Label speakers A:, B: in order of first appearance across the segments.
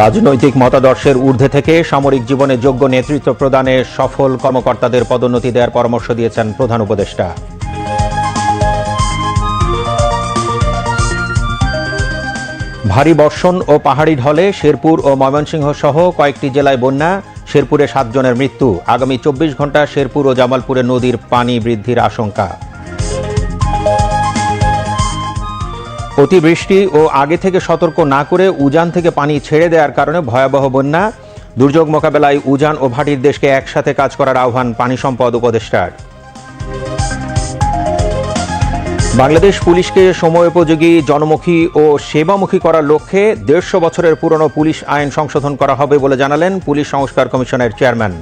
A: রাজনৈতিক মতাদর্শের ঊর্ধ্বে থেকে সামরিক জীবনে যোগ্য নেতৃত্ব প্রদানে সফল কর্মকর্তাদের পদোন্নতি দেওয়ার পরামর্শ দিয়েছেন প্রধান উপদেষ্টা। ভারী বর্ষণ ও পাহাড়ি ঢলে শেরপুর ও ময়মনসিংহ সহ কয়েকটি জেলায় বন্যা, শেরপুরে সাতজনের মৃত্যু। আগামী চব্বিশ ঘণ্টা শেরপুর ও জামালপুরে নদীর পানি বৃদ্ধির আশঙ্কা। অতিবৃষ্টি ও আগে থেকে সতর্ক না করে উজান থেকে পানি ছেড়ে দেওয়ার কারণে ভয়াবহ বন্যা। দুর্যোগ মোকাবেলায় উজান ও ভাটির দেশকে একসাথে কাজ করার আহ্বান পানি সম্পদ উপদেষ্টার। বাংলাদেশ পুলিশকে সময়োপযোগী জনমুখী ও সেবামুখী করার লক্ষ্যে দেড়শো বছরের পুরনো পুলিশ আইন সংশোধন করা হবে বলে জানালেন পুলিশ সংস্কার কমিশনের চেয়ারম্যান।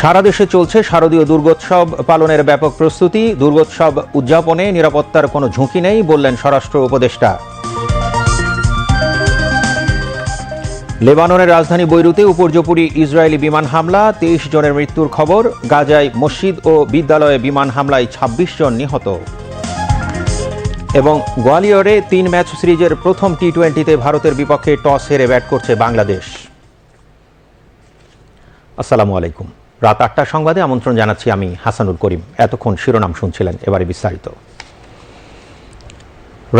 A: সারা দেশে চলছে শারদীয় দুর্গোৎসব পালনের ব্যাপক প্রস্তুতি। দুর্গোৎসব উদযাপনে নিরাপত্তার কোনো ঝুঁকি নেই বললেন স্বরাষ্ট্র উপদেষ্টা। লেবাননের রাজধানী বৈরুতে উপর্যপুরি ইসরায়েলি বিমান হামলা, তেইশ জনের মৃত্যুর খবর, গাজায় মসজিদ ও বিদ্যালয়ে বিমান হামলায় ২৬ জন নিহত। এবং গোয়ালিয়রে তিন ম্যাচ সিরিজের প্রথম টি টোয়েন্টিতে ভারতের বিপক্ষে টস হেরে ব্যাট করছে বাংলাদেশ। আসসালামু আলাইকুম। রাত আটটার সংবাদে আমন্ত্রণ জানাচ্ছি আমি হাসানুল করিম। এতক্ষণ শিরোনাম শুনছিলেন এবারে বিস্তারিত।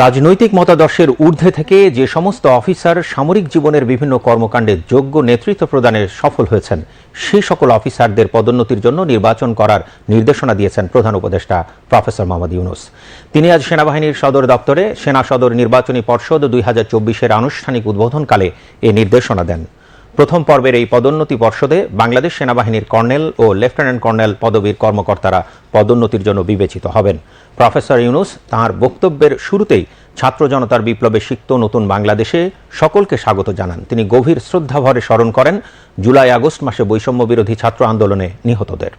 A: রাজনৈতিক মতাদর্শের ঊর্ধ্বে থেকে যে সমস্ত অফিসার সামরিক জীবনের বিভিন্ন কর্মকাণ্ডে যোগ্য নেতৃত্ব প্রদানে সফল হয়েছেন সেই সকল অফিসারদের পদোন্নতির জন্য নির্বাচন করার নির্দেশনা দিয়েছেন প্রধান উপদেষ্টা প্রফেসর মোহাম্মদ ইউনুস। তিনি আজ সেনাবাহিনীর সদর দপ্তরে সেনা সদর নির্বাচনী পর্ষদ দুই হাজার চব্বিশের আনুষ্ঠানিক উদ্বোধনকালে এ নির্দেশনা দেন। প্রথম পর্বের এই পদোন্নতি পর্ষদে বাংলাদেশ সেনাবাহিনীর কর্নেল ও লেফটেন্যান্ট কর্নেল পদবীর কর্মকর্তারা পদোন্নতির জন্য বিবেচিত হবেন। প্রফেসর ইউনুস তাঁর বক্তব্যের শুরুতেই ছাত্র জনতার বিপ্লবে সিক্ত নতুন বাংলাদেশে সকলকে স্বাগত জানান। তিনি গভীর শ্রদ্ধাভরে স্মরণ করেন জুলাই আগস্ট মাসে বৈষম্য বিরোধী ছাত্র আন্দোলনে নিহতদের।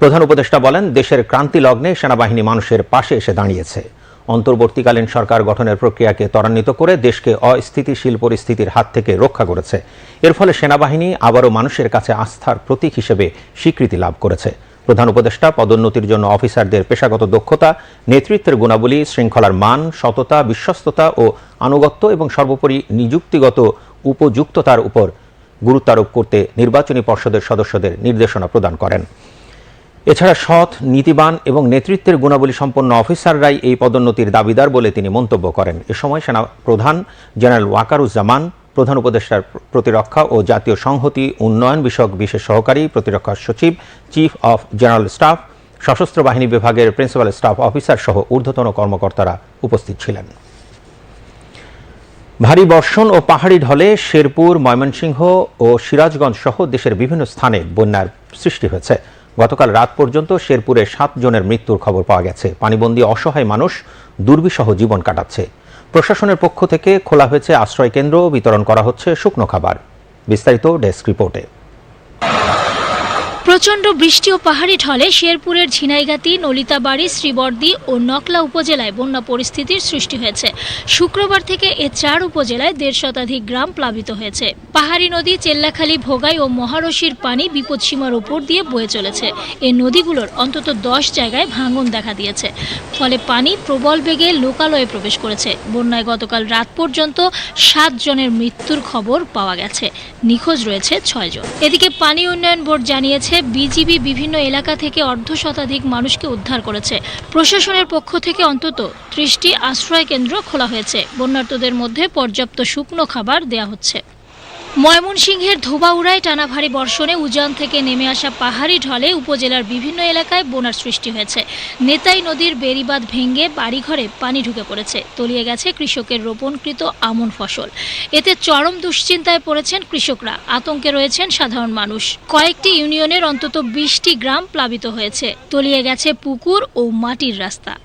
A: প্রধান উপদেষ্টা বলেন, দেশের ক্রান্তি লগ্নে সেনাবাহিনী মানুষের পাশে এসে দাঁড়িয়েছে। অন্তর্বর্তীকালীন সরকার গঠনের প্রক্রিয়াকে ত্বরান্বিত করে দেশকে অস্থিতিশীল পরিস্থিতির হাত থেকে রক্ষা করেছে। এর ফলে সেনাবাহিনী আবারও মানুষের কাছে আস্থার প্রতীক হিসেবে স্বীকৃতি লাভ করেছে। প্রধান উপদেষ্টা, পদোন্নতির জন্য অফিসারদের পেশাগত দক্ষতা, নেতৃত্বের গুণাবলী, শৃঙ্খলার মান, সততা, বিশ্বস্ততা ও আনুগত্য এবং সর্বোপরি নিযুক্তিগত উপযুক্ততার উপর গুরুত্ব আরোপ করতে নির্বাচনী পর্ষদের সদস্যদের নির্দেশনা প্রদান করেন। এছাড়া সৎ, নীতিবান এবং নেতৃত্বের গুণাবলী সম্পন্ন অফিসাররাই এই পদোন্নতির দাবিদার বলে তিনি মন্তব্য করেন। এ সময় সেনা প্রধান জেনারেল ওয়াকারুজ্জামান, প্রধান উপদেষ্টার প্রতিরক্ষা ও জাতীয় সংহতি উন্নয়ন বিষয়ক বিশেষ সহকারী প্রতিরক্ষা সচিব, চিফ অফ জেনারেল স্টাফ, সশস্ত্র বাহিনী বিভাগের প্রিন্সিপাল স্টাফ অফিসার সহ ঊর্ধ্বতন কর্মকর্তারা উপস্থিত ছিলেন। ভারী বর্ষণ ও পাহাড়ি ঢলে শেরপুর, ময়মনসিংহ ও সিরাজগঞ্জ সহ দেশের বিভিন্ন স্থানে বন্যার সৃষ্টি হয়েছে। গতকাল রাত পর্যন্ত শেরপুরে সাতজনের মৃত্যুর খবর পাওয়া গেছে। পানিবন্দী অসহায় মানুষ দুর্বিসহ জীবন কাটাচ্ছে। প্রশাসনের পক্ষ থেকে খোলা হয়েছে আশ্রয় কেন্দ্র বিতরণ করা হচ্ছে শুকনো খাবার। বিস্তারিত ডেস্ক রিপোর্টে।
B: প্রচণ্ড বৃষ্টি ও পাহাড়ি ঢলে শেরপুরের ঝিনাইগাতি, নলিতাবাড়ি, শ্রীবর্দী ও নকলা উপজেলায় বন্যা পরিস্থিতির সৃষ্টি হয়েছে। শুক্রবার থেকে এ চার উপজেলায় দেড় শতাধিক গ্রাম প্লাবিত হয়েছে। পাহাড়ি নদী চেল্লাখালী, ভোগাই ও মহারশির পানি বিপদসীমার উপর দিয়ে বয়ে চলেছে। এই নদীগুলোর অন্তত দশ জায়গায় ভাঙন দেখা দিয়েছে। ফলে পানি প্রবল বেগে লোকালয়ে প্রবেশ করেছে। বন্যায় গতকাল রাত পর্যন্ত সাত জনের মৃত্যুর খবর পাওয়া গেছে। নিখোঁজ রয়েছে ছয়জন এদিকে পানি উন্নয়ন বোর্ড জানিয়েছে বিজিবি বিভিন্ন এলাকা থেকে অর্ধ শতাধিক মানুষকে উদ্ধার করেছে। প্রশাসনের পক্ষ থেকে অন্তত ত্রিশটি আশ্রয় কেন্দ্র খোলা হয়েছে। বন্যার্তদের মধ্যে পর্যাপ্ত শুকনো খাবার দেয়া হচ্ছে। ময়মনসিংহের ধোবাউড়ায় টানা ভারী বর্ষণে উজান থেকে নেমে আসা পাহাড়ি ঢলে উপজেলার বিভিন্ন এলাকায় বন্যার সৃষ্টি হয়েছে। নেতাই নদীর বেড়িবাঁধ ভেঙে বাড়িঘরে পানি ঢুকে পড়েছে। তলিয়ে গেছে কৃষকের রোপণকৃত আমন ফসল। এতে চরম দুশ্চিন্তায় পড়েছেন কৃষকরা। আতঙ্কে রয়েছেন সাধারণ মানুষ। কয়েকটি ইউনিয়নের অন্তত বিশটি গ্রাম প্লাবিত হয়েছে। তলিয়ে গেছে পুকুর ও মাটির রাস্তা।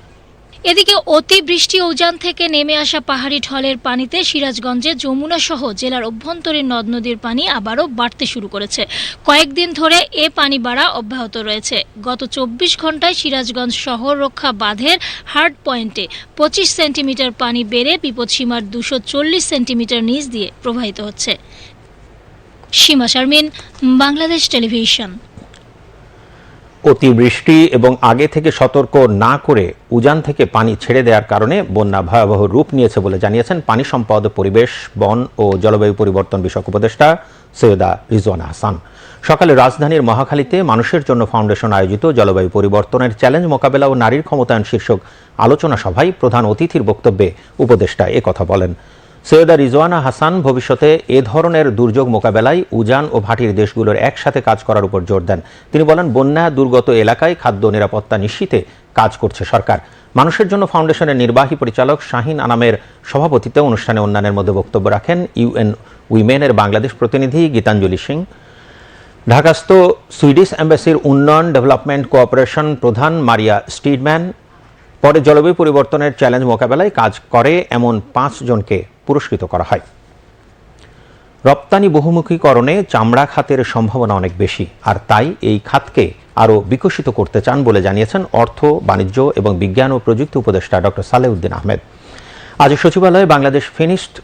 B: এদিকে অতিবৃষ্টি উজান থেকে নেমে আসা পাহাড়ি ঢলের পানিতে সিরাজগঞ্জে যমুনা সহ জেলার অভ্যন্তরীণ নদ নদীর পানি আবারও বাড়তে শুরু করেছে। কয়েকদিন ধরে এ পানি বাড়া অব্যাহত রয়েছে। গত চব্বিশ ঘন্টায় সিরাজগঞ্জ শহর রক্ষা বাঁধের হার্ড পয়েন্টে পঁচিশ সেন্টিমিটার পানি বেড়ে বিপদসীমার দুশো চল্লিশ সেন্টিমিটার নিচ দিয়ে প্রবাহিত হচ্ছে। সীমা শারমিন, বাংলাদেশ টেলিভিশন।
A: অতিবৃষ্টি এবং আগে থেকে সতর্ক না করে উজান থেকে পানি ছেড়ে দেওয়ার কারণে বন্যা ভয়াবহ রূপ নিয়েছে বলে জানিয়েছেন পানি সম্পদ, পরিবেশ, বন ও জলবায়ু পরিবর্তন বিষয়ক উপদেষ্টা সৈয়দা রিজওয়ানা হাসান। সকালে রাজধানীর মহাখালীতে মানুষের জন্য ফাউন্ডেশন আয়োজিত জলবায়ু পরিবর্তনের চ্যালেঞ্জ মোকাবেলা ও নারীর ক্ষমতায়ন শীর্ষক আলোচনা সভায় প্রধান অতিথির বক্তব্যে উপদেষ্টা একথা বলেন। সৈয়দা রিজওয়ানা হাসান ভবিষ্যতে এ ধরনের দুর্যোগ মোকাবেলায় উজান ও ভাটির দেশগুলোর একসাথে কাজ করার উপর জোর দেন। তিনি বলেন, বন্যা, দুর্গত এলাকায় খাদ্য নিরাপত্তা নিশ্চিতে কাজ করছে সরকার। মানুষের জন্য ফাউন্ডেশনের নির্বাহী পরিচালক শাহিন আনামের সভাপতিত্বে অনুষ্ঠানে অন্যান্যের মধ্যে বক্তব্য রাখেন ইউএন উইমেনের বাংলাদেশ প্রতিনিধি গীতাঞ্জলি সিং। ঢাকাস্থ সুইডিশ এম্বাসির উন্নয়ন, ডেভেলপমেন্ট, কোঅপারেশন প্রধান মারিয়া স্টিডম্যান। পরে জলবায়ু পরিবর্তনের চ্যালেঞ্জ মোকাবেলায় কাজ করে এমন পাঁচ জনকে পুরস্কৃত করা হয়। রপ্তানি বহুমুখীকরণে চামড়া খাতের সম্ভাবনা অনেক বেশি, আর তাই এই খাতকে আরও বিকশিত করতে চান বলে জানিয়েছেন অর্থ, বাণিজ্য এবং বিজ্ঞান ও প্রযুক্তি উপদেষ্টা ডক্টর সালেউদ্দিন আহমেদ। আজ সচিবালয়ে Bangladesh finished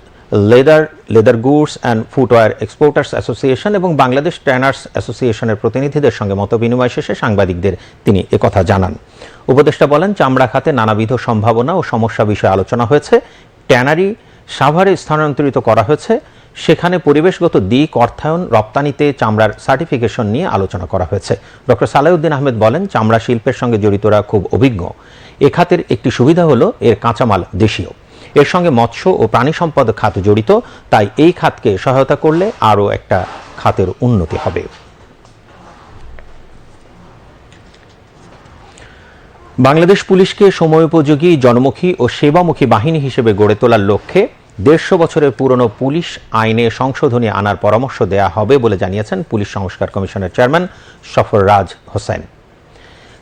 A: leather leather goods and footwear exporters association এবং বাংলাদেশ ট্যানার্স অ্যাসোসিয়েশনের প্রতিনিধিদের সঙ্গে মত বিনিময় শেষে সাংবাদিকদের তিনি একথা জানান। উপদেষ্টা বলেন, চামড়া খাতে নানাবিধ সম্ভাবনা ও সমস্যা বিষয়ে আলোচনা হয়েছে। ট্যানারি সাভারে স্থানান্তরিত করা হয়েছে। সেখানে পরিবেশগত দিক, অর্থায়ন, রপ্তানিতে চামড়ার সার্টিফিকেশন নিয়ে আলোচনা করা হয়েছে। ডক্টর সালাউদ্দিন আহমেদ বলেন, চামড়া শিল্পের সঙ্গে জড়িতরা খুব অভিজ্ঞ। এ খাতের একটি সুবিধা হলো, এর কাঁচামাল দেশীয়। এর সঙ্গে মৎস্য ও প্রাণী সম্পদ খাত জড়িত, তাই এই খাতকে সহায়তা করলে আরও একটা খাতের উন্নতি হবে। বাংলাদেশ পুলিশকে সময়োপযোগী জনমুখী ও সেবামুখী বাহিনী হিসেবে গড়ে তোলার লক্ষ্যে দেড়শো বছরের পুরনো পুলিশ আইনে সংশোধনী আনার পরামর্শ দেয়া হবে বলে জানিয়েছেন পুলিশ সংস্কার কমিশনের চেয়ারম্যান সফর রাজ হোসেন।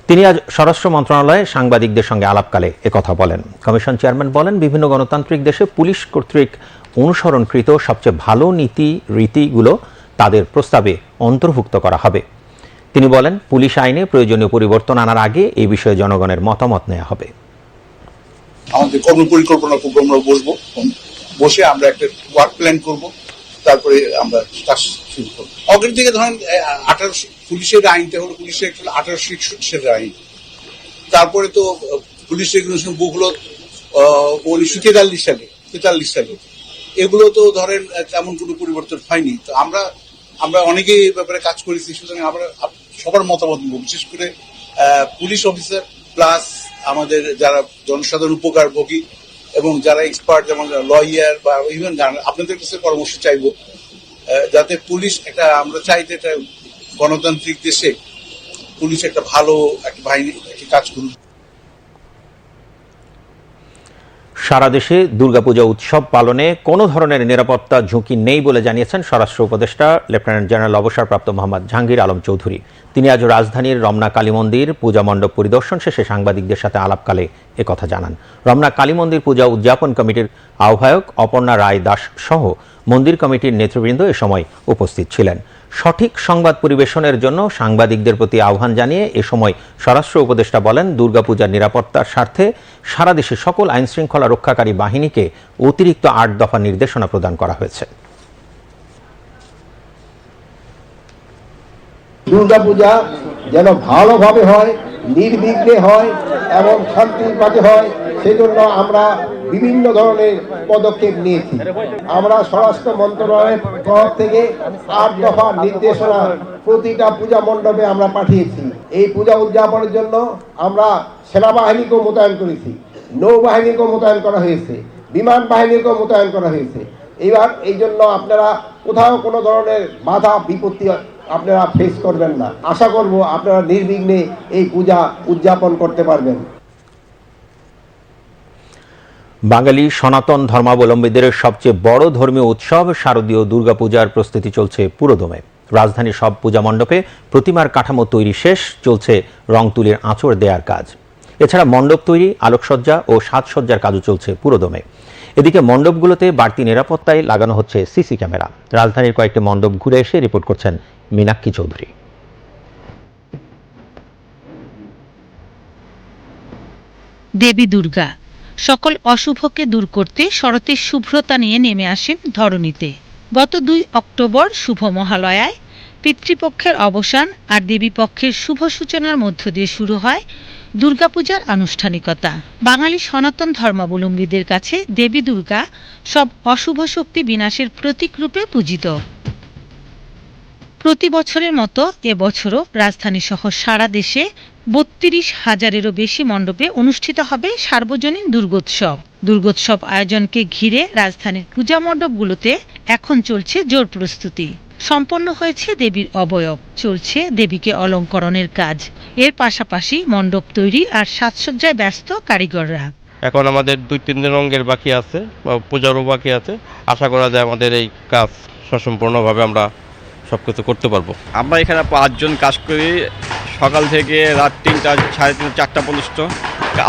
A: তিনি আজ স্বরাষ্ট্র মন্ত্রণালয়ে সাংবাদিকদের সঙ্গে আলাপকালে একথা বলেন। কমিশন চেয়ারম্যান বলেন, বিভিন্ন গণতান্ত্রিক দেশে পুলিশ কর্তৃক অনুসরণকৃত সবচেয়ে ভালো নীতি রীতিগুলো তাদের প্রস্তাবে অন্তর্ভুক্ত করা হবে। তিনি বলেন, পুলিশ আইনে প্রয়োজনীয় পরিবর্তন আনার আগে এই বিষয়ে জনগণের মতামত নেওয়া হবে।
C: আমাদের কর্ম পরিকল্পনা করব আমরা বসবো। বসে আমরা একটা ওয়ার্ক প্ল্যান করব। তারপরে আমরা কাজ শুরু করব। অগ্রের দিকে ধরেন আঠারোশো, পুলিশের আইনটা হলো, পুলিশের আঠারোশো একষট্টি আইন। তারপরে তো, পুলিশ রেগুলেশন বুক হলো উনিশশো তেতাল্লিশ সালে তেতাল্লিশ সালে। এগুলো তো ধরেন তেমন কোনো পরিবর্তন হয়নি। তো আমরা আমরা অনেকেই এই ব্যাপারে কাজ করেছি, সুতরাং আমরা সবার মতামত নিব, বিশেষ করে পুলিশ অফিসার প্লাস আমাদের যারা জনসাধারণ উপকার ভোগী এবং যারা এক্সপার্ট যেমন লয়ার বা ইভেন আপনাদের কাছে পরামর্শ চাইব যাতে পুলিশ একটা, আমরা চাই যে একটা গণতান্ত্রিক দেশে পুলিশ একটা ভালো একটা বাহিনী, একটি কাজ করুক।
A: সারা দেশে দুর্গাপূজা উৎসব পালনে কোনো ধরনের নিরাপত্তা ঝুঁকি নেই বলে জানিয়েছেন স্বরাষ্ট্র উপদেষ্টা লেফটেন্যান্ট জেনারেল অবসরপ্রাপ্ত মোহাম্মদ জাহাঙ্গীর আলম চৌধুরী। তিনি আজ রাজধানীর রমনা কালী মন্দির পূজা মণ্ডপ পরিদর্শন শেষে সাংবাদিকদের সাথে আলাপকালে একথা জানান। রমনা কালী মন্দির পূজা উদযাপন কমিটির আহ্বায়ক অপর্ণা রায় দাস সহ মন্দির কমিটির নেতৃবৃন্দ এ সময় উপস্থিত ছিলেন। সঠিক সংবাদ পরিবেশনের জন্য সাংবাদিকদের প্রতি আহ্বান জানিয়ে এ সময় স্বরাষ্ট্র উপদেষ্টা বলেন, দুর্গাপূজার নিরাপত্তার স্বার্থে সারা দেশে সকল আইনশৃঙ্খলা রক্ষাকারী বাহিনীকে অতিরিক্ত আট দফা নির্দেশনা প্রদান করা হয়েছে।
D: দুর্গাপূজা যেন ভালোভাবে হয়, নির্বিঘ্নে হয় এবং শান্তির পাতে হয়, সেজন্য আমরা বিভিন্ন ধরনের পদক্ষেপ নিয়েছি। আমরা স্বরাষ্ট্র মন্ত্রণালয়ের তরফ থেকে আট দফা নির্দেশনা প্রতিটা পূজা মণ্ডপে আমরা পাঠিয়েছি। এই পূজা উদযাপনের জন্য আমরা সেনাবাহিনীকেও মোতায়েন করেছি। নৌবাহিনীকেও মোতায়েন করা হয়েছে। বিমান বাহিনীকেও মোতায়েন করা হয়েছে। এবার এই জন্য আপনারা কোথাও কোনো ধরনের বাধা, বিপত্তি আপনারা ফেস করবেন না। আশা করব আপনারা নির্বিঘ্নে এই পূজা উদযাপন করতে পারবেন।
A: বাঙালি সনাতন ধর্মাবলম্বীদের সবচেয়ে বড় ধর্মীয় উৎসব শারদীয় দুর্গাপূজার প্রস্তুতি চলছে পুরোদমে। রাজধানীর সব পূজা মণ্ডপে প্রতিমার কাঠামো তৈরি শেষ, চলছে রং তুলির আঁচড় দেওয়ার কাজ। এছাড়া মণ্ডপ তৈরি, আলোকসজ্জা ও সাজসজ্জার কাজও চলছে পুরোদমে। এদিকে মণ্ডপগুলোতে বাড়তি নিরাপত্তায় লাগানো হচ্ছে সিসি ক্যামেরা। রাজধানীর কয়েকটি মণ্ডপ ঘুরে এসে রিপোর্ট করছেন মীনাক্ষী চৌধুরী।
E: দেবী দুর্গা সকল অশুভকে দূর করতে শরতের শুভ্রতা নিয়ে নেমে আসেন ধরণীতে। গত দুই অক্টোবর শুভ মহালয়ায় পিতৃপক্ষের অবসান আর দেবীপক্ষের শুভ সূচনার মধ্য দিয়ে শুরু হয় দুর্গাপূজার আনুষ্ঠানিকতা। বাঙালি সনাতন ধর্মাবলম্বীদের কাছে দেবী দুর্গা সব অশুভ শক্তি বিনাশের প্রতীক রূপে পূজিত। প্রতি বছরের মতো এবছরও রাজধানী সহ সারা দেশে বত্রিশ হাজারেরও বেশি মণ্ডপে অনুষ্ঠিত হবে সার্বজনীন দুর্গোৎসব। দুর্গোৎসব আয়োজনকে ঘিরে রাজধানীর পূজা মণ্ডপগুলোতে এখন চলছে জোর প্রস্তুতি। সম্পন্ন হয়েছে দেবীর অবয়ব। চলছে দেবীকে অলঙ্করণের কাজ। এর পাশাপাশি মণ্ডপ তৈরি আর সাজসজ্জায় ব্যস্ত কারিগররা।
F: এখন আমাদের দুই তিন দিন রঙের বাকি আছে বা পূজারও বাকি আছে। আশা করা যায় আমাদের এই কাজ সসম্পূর্ণভাবে আমরা সব কিছু করতে পারব।
G: আমরা এখানে পাঁচজন কাজ করি। সকাল থেকে রাত তিনটা সাড়ে তিনটা চারটা পর্যন্ত।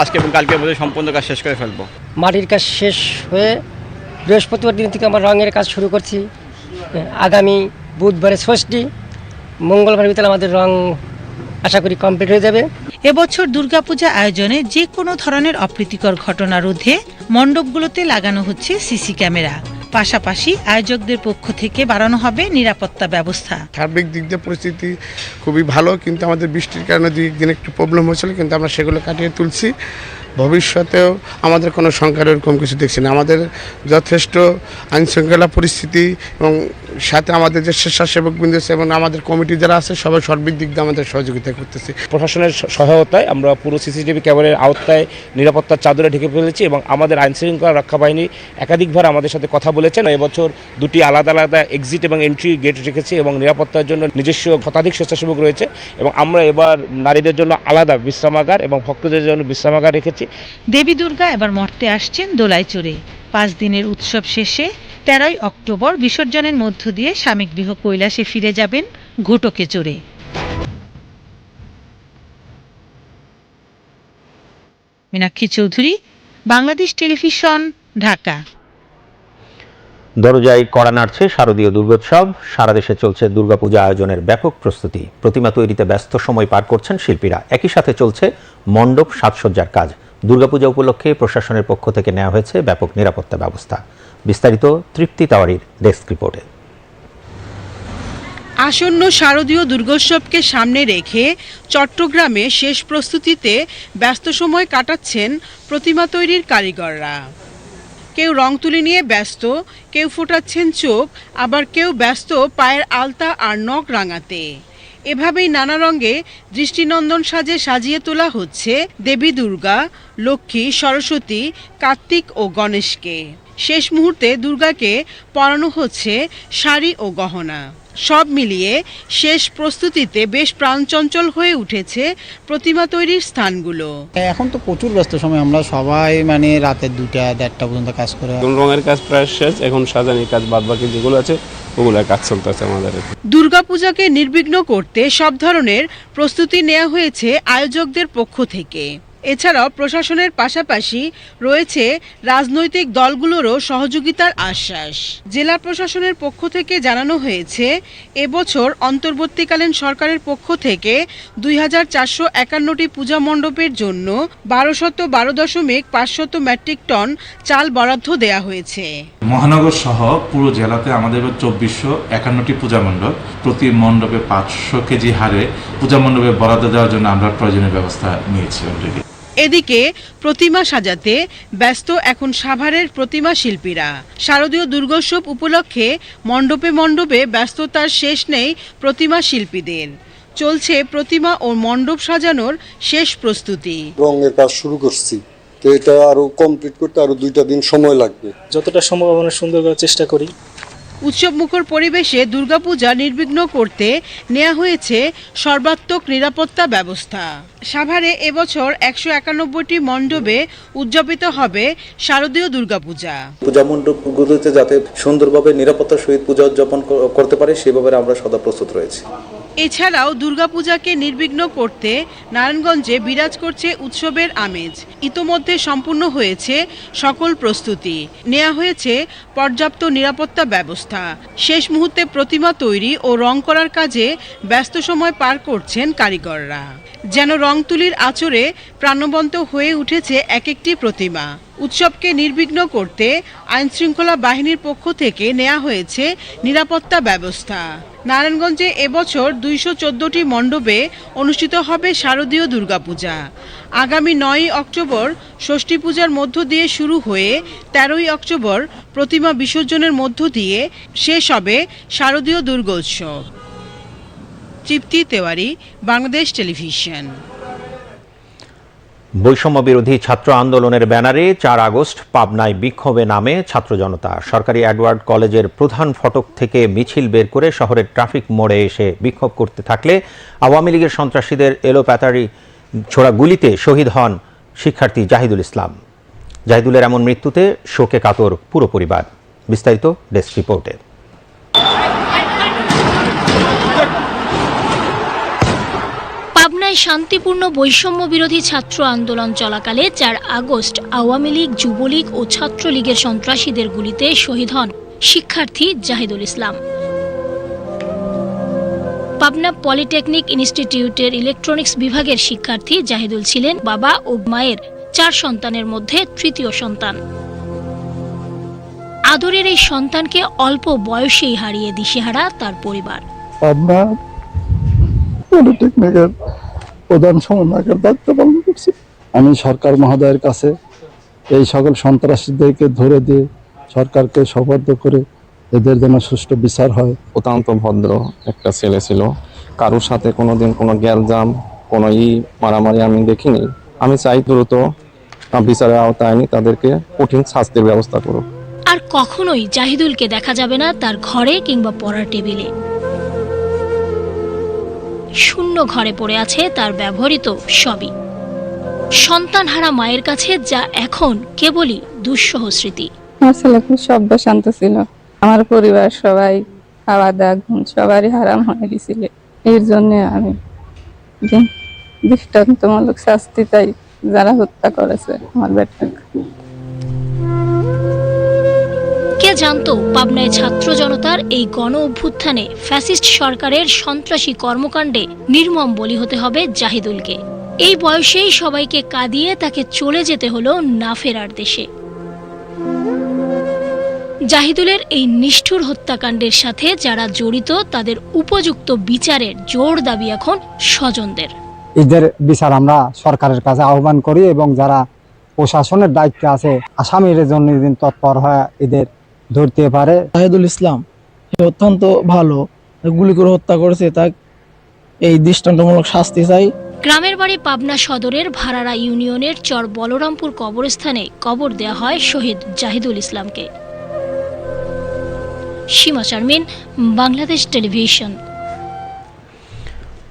G: আজকে এবং কালকের মধ্যে সম্পূর্ণ কাজ শেষ করে ফেলব।
H: মাটির কাজ শেষ হয়ে বৃহস্পতিবার দিন থেকে আমরা রঙের কাজ শুরু করছি। আগামী বুধবারে ষষ্ঠী। মঙ্গলবার ভিতরে আমাদের রং আশা করি কমপ্লিট হয়ে যাবে।
E: এবছর দুর্গাপূজা আয়োজনে যে কোনো ধরনের অপ্রীতিকর ঘটনা রোধে মণ্ডপগুলোতে লাগানো হচ্ছে সিসি ক্যামেরা। পাশাপাশি আয়োজকদের পক্ষ থেকে বাড়ানো হবে নিরাপত্তা ব্যবস্থা।
I: সার্বিক দিক দিয়ে পরিস্থিতি খুবই ভালো কিন্তু আমাদের বৃষ্টির কারণে দুই একদিন একটু প্রবলেম হয়েছিল কিন্তু আমরা সেগুলো কাটিয়ে তুলছি। ভবিষ্যতেও আমাদের কোনো সংখ্যার এরকম কিছু দেখছি না। আমাদের যথেষ্ট আইন শৃঙ্খলা পরিস্থিতি এবং সাথে আমাদের যে স্বেচ্ছাসেবক বৃন্দ আছে এবং আমাদের কমিটি যারা আছে সবাই সার্বিক দিক দিয়ে আমাদের সহযোগিতা করতেছে।
J: প্রশাসনের সহায়তায় আমরা পুরো সিসিটিভি ক্যামেরার আওতায় নিরাপত্তার চাদরে ঢেকে ফেলেছি এবং আমাদের আইন শৃঙ্খলা রক্ষা বাহিনী একাধিকবার আমাদের সাথে কথা বলেছেন এবছর দুটি আলাদা আলাদা এক্সিট এবং এন্ট্রি গেট রেখেছি এবং নিরাপত্তার জন্য নিজস্ব শতাধিক স্বেচ্ছাসেবক রয়েছে এবং আমরা এবার নারীদের জন্য আলাদা বিশ্রামাগার এবং ভক্তদের জন্য বিশ্রামাগার রেখেছি।
E: দেবী দুর্গা এবার মর্তে আসছেন দোলায় চড়ে পাঁচ দিনের উৎসব শেষে তেরোই অক্টোবর বিসর্জনের মধ্য দিয়ে স্বামী গৃহ কৈলাসে ফিরে যাবেন ঘুটকে চড়ে। মীনাক্ষী চৌধুরী, বাংলাদেশ টেলিভিশন, ঢাকা।
A: দরজায় কড়া নাড়ছে শারদীয় দুর্গোৎসব। সারা দেশে চলছে দুর্গাপূজা আয়োজনের ব্যাপক প্রস্তুতি। প্রতিমা তৈরিতে ব্যস্ত সময় পার করছেন শিল্পীরা। একই সাথে চলছে মণ্ডপ সাজসজ্জার কাজ। দুর্গাপূজা উপলক্ষে প্রশাসনের পক্ষ থেকে নেওয়া হয়েছে ব্যাপক নিরাপত্তা ব্যবস্থা। বিস্তারিত তৃপ্তি তাওয়ারির ডেস্ক রিপোর্টে।
K: আসন্ন শারদীয় দুর্গোৎসবকে সামনে রেখে চট্টগ্রামে শেষ প্রস্তুতিতে ব্যস্ত সময় কাটাচ্ছেন প্রতিমা তৈরির কারিগররা। কেউ রং তুলি নিয়ে ব্যস্ত, কেউ ফোটাচ্ছেন চোখ, আবার কেউ ব্যস্ত পায়ের আলতা আর নখ রাঙাতে। এভাবেই নানা রঙে দৃষ্টিনন্দন সাজে সাজিয়ে তোলা হচ্ছে দেবী দুর্গা, লক্ষ্মী, সরস্বতী, কার্তিক ও গণেশকে। শেষ মুহূর্তে দুর্গাকে পরানো হচ্ছে শাড়ি ও গহনা। সব মিলিয়ে শেষ প্রস্তুতিতে বেশ প্রাণচঞ্চল হয়ে উঠেছে প্রতিমা তৈরির স্থানগুলো।
L: এখন তো প্রচুর ব্যস্ত সময় আমরা সবাই মানে রাতের দুটা দেড়টা পর্যন্ত কাজ করে
F: রঙের কাজ প্রায় শেষ এখন সাজানির কাজ বাদ বাকি যেগুলো আছে ওগুলোর কাজ চলতেছে আমাদের
K: দুর্গাপূজাকে নির্বিঘ্ন করতে সব ধরনের প্রস্তুতি নেওয়া হয়েছে আয়োজকদের পক্ষ থেকে। এছাড়াও প্রশাসনের পাশাপাশি রয়েছে রাজনৈতিক দলগুলোরও সহযোগিতার আশ্বাস। জেলা প্রশাসনের পক্ষ থেকে জানানো হয়েছে, এবছর অন্তর্বর্তীকালীন সরকারের পক্ষ থেকে দুই হাজার চারশো একান্নটি পূজা মণ্ডপের জন্য বারোশত বারো দশমিক পাঁচশত মেট্রিক টন চাল বরাদ্দ দেয়া হয়েছে।
M: মহানগর সহ পুরো জেলাতে আমাদের চব্বিশশো একান্নটি পূজা মণ্ডপ। প্রতি মণ্ডপে পাঁচশো কেজি হারে পূজা মণ্ডপে বরাদ্দ দেওয়ার জন্য আমরা প্রয়োজনীয় ব্যবস্থা নিয়েছি অলরেডি।
K: এদিকে প্রতিমা সাজাতে ব্যস্ত এখন সাভারের প্রতিমা শিল্পীরা। শারদীয় দুর্গোৎসব উপলক্ষে মণ্ডপে মণ্ডপে ব্যস্ততার শেষ নেই প্রতিমা শিল্পীদের। চলছে প্রতিমা ও মণ্ডপ সাজানোর শেষ প্রস্তুতি।
N: রঙের কাজ শুরু করছি। তো এটা আরও কমপ্লিট করতে আরও দুইটা দিন সময় লাগবে।
L: যতটা সম্ভব আমরা সুন্দর করার চেষ্টা করি।
K: উৎসবমুখর পরিবেশে দুর্গাপূজা নির্বিঘ্ন করতে নেওয়া হয়েছে সর্বাত্মক নিরাপত্তা ব্যবস্থা। সাভারে এবছর একশো একানব্বইটি মণ্ডপে উদযাপিত হবে শারদীয় দুর্গাপূজা।
N: পূজা মণ্ডপগুলোতে যাতে সুন্দরভাবে নিরাপত্তার সহিত পূজা উদযাপন করতে পারে, সেভাবে আমরা সদা প্রস্তুত রয়েছি।
K: এছাড়াও দুর্গাপূজাকে নির্বিঘ্ন করতে নারায়ণগঞ্জে বিরাজ করছে উৎসবের আমেজ। ইতোমধ্যে সম্পূর্ণ হয়েছে সকল প্রস্তুতি। নেওয়া হয়েছে পর্যাপ্ত নিরাপত্তা ব্যবস্থা। শেষ মুহূর্তে প্রতিমা তৈরি ও রং করার কাজে ব্যস্ত সময় পার করছেন কারিগররা। যেন রং তুলির আচরে প্রাণবন্ত হয়ে উঠেছে এক একটি প্রতিমা। উৎসবকে নির্বিঘ্ন করতে আইনশৃঙ্খলা বাহিনীর পক্ষ থেকে নেওয়া হয়েছে নিরাপত্তা ব্যবস্থা। নারায়ণগঞ্জে এবছর দুইশো চোদ্দোটি মণ্ডপে অনুষ্ঠিত হবে শারদীয় দুর্গাপূজা। আগামী নয়ই অক্টোবর ষষ্ঠী পূজার মধ্য দিয়ে শুরু হয়ে তেরোই অক্টোবর প্রতিমা বিসর্জনের মধ্য দিয়ে শেষ হবে শারদীয় দুর্গোৎসব। তৃপ্তি তেওয়ারি, বাংলাদেশ টেলিভিশন।
A: বৈষম্য বিরোধী ছাত্র আন্দোলনের ব্যানারে চার আগস্ট পাবনায় বিক্ষোভে নামে ছাত্র জনতা। সরকারি অ্যাডওয়ার্ড কলেজের প্রধান ফটক থেকে মিছিল বের করে শহরের ট্রাফিক মোড়ে এসে বিক্ষোভ করতে থাকলে আওয়ামী লীগের সন্ত্রাসীদের এলোপ্যাতারি ছোড়া গুলিতে শহীদ হন শিক্ষার্থী জাহিদুল ইসলাম। জাহিদুলের এমন মৃত্যুতে শোকে কাতর পুরো পরিবার। বিস্তারিত ডেস্ক রিপোর্টে।
B: পাবনায় শান্তিপূর্ণ বৈষম্য বিরোধী ছাত্র আন্দোলন চলাকালে চার আগস্ট আওয়ামী লীগ, যুবলীগ ও ছাত্রলীগের সন্ত্রাসীদের গুলিতে শহীদ হন শিক্ষার্থী জাহিদুল ইসলাম। পাবনা পলিটেকনিক ইনস্টিটিউটের ইলেকট্রনিক্স বিভাগের শিক্ষার্থী জাহিদুল ছিলেন বাবা ও মায়ের চার সন্তানের মধ্যে তৃতীয় সন্তান। আদরের এই সন্তানকে অল্প বয়সেই হারিয়ে দিশেহারা তার পরিবার।
O: পাবনা পলিটেকনিকের প্রধান সমন্বয়কের দায়িত্ব পালন করছি। আমি সরকার মহোদয়ের কাছে এই সকল সন্ত্রাসীদেরকে ধরে দিয়ে সরকারকে সবদ্ধ করে এদের যেন সুষ্ঠু বিচার হয়।
P: অত্যন্ত ভদ্র একটা ছেলে ছিল। কারোর সাথে কোনো দিন কোনো গ্যালজাম কোনো ই মারামারি আমি দেখিনি। আমি চাই দ্রুত বিচারের আওতায় আনি তাদেরকে কঠিন শাস্তির ব্যবস্থা করুক।
B: আর কখনোই জাহিদুলকে দেখা যাবে না তার ঘরে কিংবা পড়ার টেবিলে। শূন্য ঘরে পড়ে আছে তার ব্যবহৃত সবই। সন্তানহারা মায়ের কাছে যা এখন কেবলই দুঃসহ স্মৃতি।
Q: আমার ছেলে খুব শান্ত ছিল। আমার পরিবার সবাই খাওয়া দাওয়া, ঘুম সবারই হারাম হয়ে গেছিল। এর জন্য আমি দৃষ্টান্তমূলক শাস্তি চাই, যারা হত্যা করেছে আমার বেটাকে।
B: জানতো, পাবনায় ছাত্র জনতার এই গণ অভ্যুত্থানে ফ্যাসিস্ট সরকারের সন্ত্রাসী কর্মকাণ্ডে নির্মম বলি হতে হবে জাহিদুলকে। এই বয়সেই সবাইকে কাঁদিয়ে তাকে চলে যেতে হলো না ফেরার দেশে। জাহিদুলের এই নিষ্ঠুর হত্যাকাণ্ডের সাথে যারা জড়িত, তাদের উপযুক্ত বিচারের জোর দাবি এখন স্বজনদের।
R: এদের বিচার আমরা সরকারের কাছে আহ্বান করি এবং যারা প্রশাসনের দায়িত্বে আছে, আসামির জন্য তৎপর হয় এদের ধরতে পারে।
S: শাহিদুল ইসলাম অত্যন্ত ভালো। গুলি করে হত্যা করেছে তা এই দৃষ্টান্তমূলক শাস্তি চাই।
B: গ্রামের বাড়ি পাবনা সদরের ভাড়ারা ইউনিয়নের চর বলরামপুর কবরস্থানে কবর দেয়া হয় শহীদ জাহিদুল ইসলামকে। সীমা শারমিন বাংলাদেশ টেলিভিশন।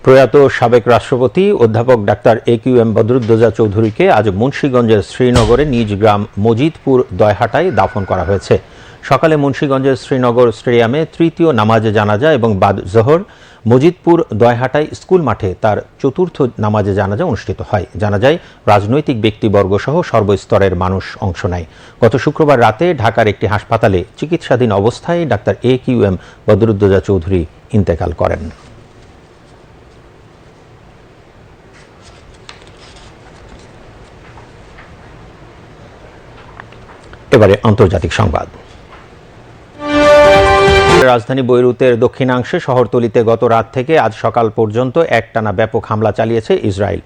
A: প্রয়াত সাবেক রাষ্ট্রপতি অধ্যাপক doctor A Q M Badruddoza চৌধুরীকে আজ মুন্সীগঞ্জের শ্রীনগরে নিজ গ্রাম মজিদপুর দয়হাটায় দাফন করা হয়েছে। সকালে মুন্সীগঞ্জের শ্রীনগর স্টেডিয়ামে তৃতীয় নামাজে জানাজা এবং বাদ জোহর মজিদপুর দয়হাটায় স্কুল মাঠে তার চতুর্থ নামাজে জানাজা অনুষ্ঠিত হয়। জানা যায়, রাজনৈতিক ব্যক্তিবর্গ সহ সর্বস্তরের মানুষ অংশ নেয়। গত শুক্রবার রাতে ঢাকার একটি হাসপাতালে চিকিৎসাধীন অবস্থায় doctor A Q M Badruddoza Chowdhury ইন্তেকাল করেন। এবারে আন্তর্জাতিক সংবাদ। রাজধানী বৈরুতের দক্ষিণাংশে শহরতলিতে গত রাত থেকে আজ সকাল পর্যন্ত একটানা ব্যাপক হামলা চালিয়েছে ইসরায়েল।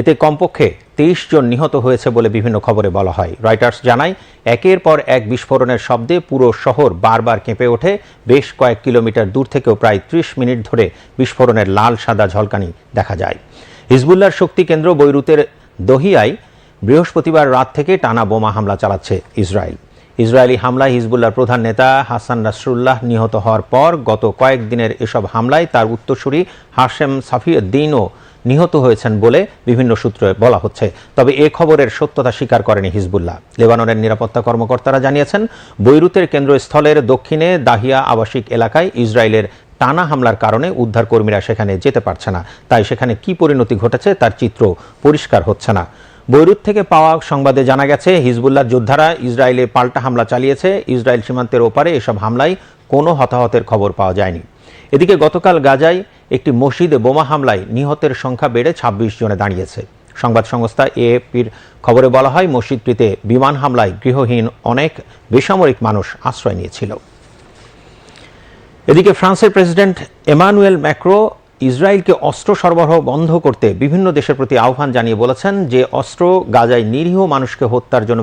A: এতে কমপক্ষে তেইশ জন নিহত হয়েছে বলে বিভিন্ন খবরে বলা হয়। রয়টার্স জানায়, একের পর এক বিস্ফোরণের শব্দে পুরো শহর বারবার কেঁপে ওঠে। বেশ কয়েক কিলোমিটার দূর থেকেও প্রায় ত্রিশ মিনিট ধরে বিস্ফোরণের লাল সাদা ঝলকানি দেখা যায়। হিজবুল্লার শক্তি কেন্দ্র বৈরুতের দহিয়ায় বৃহস্পতিবার রাত থেকে টানা বোমা হামলা চালাচ্ছে ইসরায়েল। ইসরায়েলি হামলায় হিজবুল্লাহর প্রধান নেতা হাসান নাসরুল্লাহ নিহত হওয়ার পর গত কয়েকদিনের এসব হামলায় তার উত্তরসূরি হাশেম সাফিউদ্দিনও নিহত হয়েছেন বলে বিভিন্ন সূত্রে বলা হচ্ছে। তবে এ খবরের সত্যতা স্বীকার করেনি হিজবুল্লাহ। লেবাননের নিরাপত্তা কর্মকর্তারা জানিয়েছেন, বৈরুতের কেন্দ্রস্থলের দক্ষিণে দাহিয়া আবাসিক এলাকায় ইসরায়েলের টানা হামলার কারণে উদ্ধারকর্মীরা সেখানে যেতে পারছে না। তাই সেখানে কি পরিণতি ঘটেছে তার চিত্র পরিষ্কার হচ্ছে না। বৈরুত থেকে পাওয়া সংবাদে জানা গেছে, হিজবুল্লাহ যোদ্ধারা ইসরায়েলে পাল্টা হামলা চালিয়েছে। ইসরায়েল সীমান্তের ওপারে এসব হামলায় কোনো হতাহতের খবর পাওয়া যায়নি। এদিকে গতকাল গাজায় একটি মসজিদে বোমা হামলায় নিহতের সংখ্যা বেড়ে ২৬ জনে দাঁড়িয়েছে। সংবাদ সংস্থা এএপির খবরে বলা হয়, মসজিদটিতে বিমান হামলায় গৃহহীন অনেক বেসামরিক মানুষ আশ্রয় নিয়েছিল। এদিকে ফ্রান্সের প্রেসিডেন্ট এমানুয়েল ম্যাক্রো ইসরায়েলকে অস্ত্র সরবরাহ বন্ধ করতে বিভিন্ন দেশের প্রতি আহ্বান জানিয়ে বলেছেন যে অস্ত্র গাজায় নিরীহ মানুষকে হত্যার জন্য